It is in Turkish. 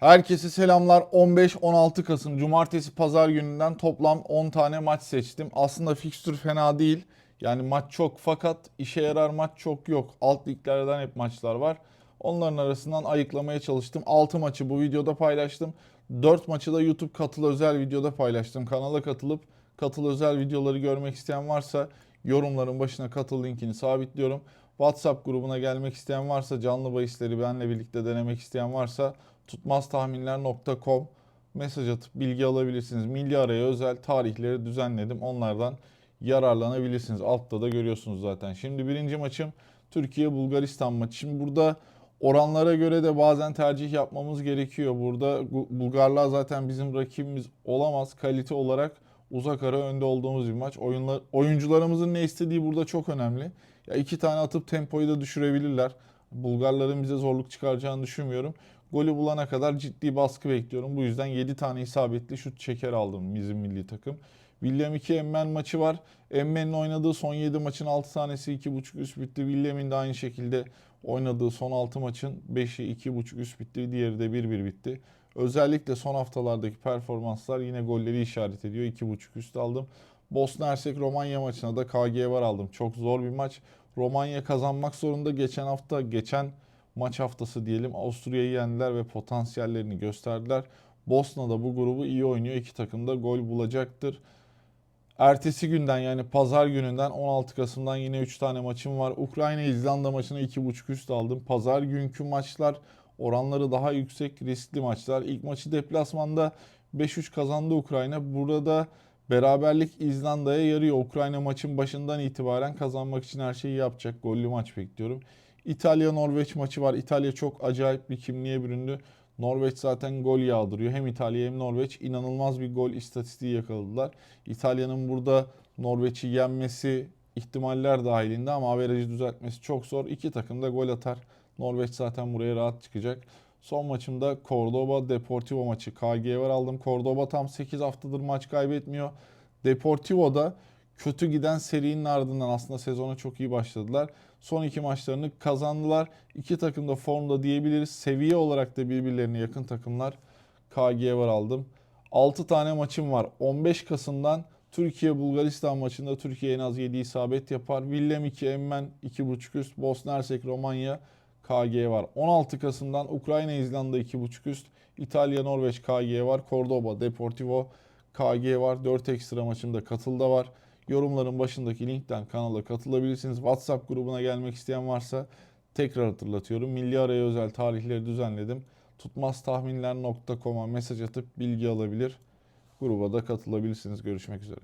Herkese selamlar. 15-16 Kasım Cumartesi Pazar gününden toplam 10 tane maç seçtim. Aslında fikstür fena değil. Yani maç çok fakat işe yarar maç çok yok. Alt liglerden hep maçlar var. Onların arasından ayıklamaya çalıştım. 6 maçı bu videoda paylaştım. 4 maçı da YouTube katıl özel videoda paylaştım. Kanala katılıp katıl özel videoları görmek isteyen varsa yorumların başına katıl linkini sabitliyorum. WhatsApp grubuna gelmek isteyen varsa canlı bahisleri benimle birlikte denemek isteyen varsa tutmaztahminler.com mesaj atıp bilgi alabilirsiniz. Milli araya özel tarihleri düzenledim. Onlardan yararlanabilirsiniz. Altta da görüyorsunuz zaten. Şimdi birinci maçım Türkiye-Bulgaristan maçı. Şimdi burada oranlara göre de bazen tercih yapmamız gerekiyor. Burada Bulgarlar zaten bizim rakibimiz olamaz. Kalite olarak uzak ara önde olduğumuz bir maç. Oyunlar, oyuncularımızın ne istediği burada çok önemli. Ya iki tane atıp tempoyu da düşürebilirler. Bulgarların bize zorluk çıkaracağını düşünmüyorum. Golü bulana kadar ciddi baskı bekliyorum. Bu yüzden 7 tane isabetli şut çeker aldım bizim milli takım. William 2 Emmen maçı var. Emmen'in oynadığı son 7 maçın 6 tanesi 2.5 üst bitti. William'in de aynı şekilde oynadığı son 6 maçın 5'i 2.5 üst bitti. Diğeri de 1-1 bitti. Özellikle son haftalardaki performanslar yine golleri işaret ediyor. 2.5 üst aldım. Bosna Hersek Romanya maçına da KG var aldım. Çok zor bir maç. Romanya kazanmak zorunda. Geçen hafta, geçen maç haftası diyelim Avusturya'yı yendiler ve potansiyellerini gösterdiler. Bosna da bu grubu iyi oynuyor. İki takım da gol bulacaktır. Ertesi günden yani pazar gününden 16 Kasım'dan yine 3 tane maçım var. Ukrayna İzlanda maçına 2.5 üst aldım. Pazar günkü maçlar oranları daha yüksek riskli maçlar. İlk maçı deplasmanda 5-3 kazandı Ukrayna. Burada beraberlik İzlanda'ya yarıyor. Ukrayna maçın başından itibaren kazanmak için her şeyi yapacak. Gollü maç bekliyorum. İtalya-Norveç maçı var. İtalya çok acayip bir kimliğe büründü. Norveç zaten gol yağdırıyor. Hem İtalya hem Norveç inanılmaz bir gol istatistiği yakaladılar. İtalya'nın burada Norveç'i yenmesi ihtimaller dahilinde ama averajı düzeltmesi çok zor. İki takım da gol atar. Norveç zaten buraya rahat çıkacak. Son maçımda Cordoba Deportivo maçı. KG var aldım. Cordoba tam 8 haftadır maç kaybetmiyor. Deportivo'da kötü giden serinin ardından aslında sezona çok iyi başladılar. Son iki maçlarını kazandılar. İki takım da formda diyebiliriz. Seviye olarak da birbirlerine yakın takımlar. KG var aldım. 6 tane maçım var. 15 Kasım'dan Türkiye-Bulgaristan maçında Türkiye en az 7 isabet yapar. Willem 2, Emmen 2.5 üst. Bosna Hersek, Romanya KG var. 16 Kasım'dan Ukrayna-İzlanda 2.5 üst. İtalya-Norveç KG var. Cordoba, Deportivo KG var. 4 ekstra maçımda katılda var. Yorumların başındaki linkten kanala katılabilirsiniz. WhatsApp grubuna gelmek isteyen varsa tekrar hatırlatıyorum. Milli araya özel tarihleri düzenledim. Tutmaztahminler.com'a mesaj atıp bilgi alabilir. Gruba da katılabilirsiniz. Görüşmek üzere.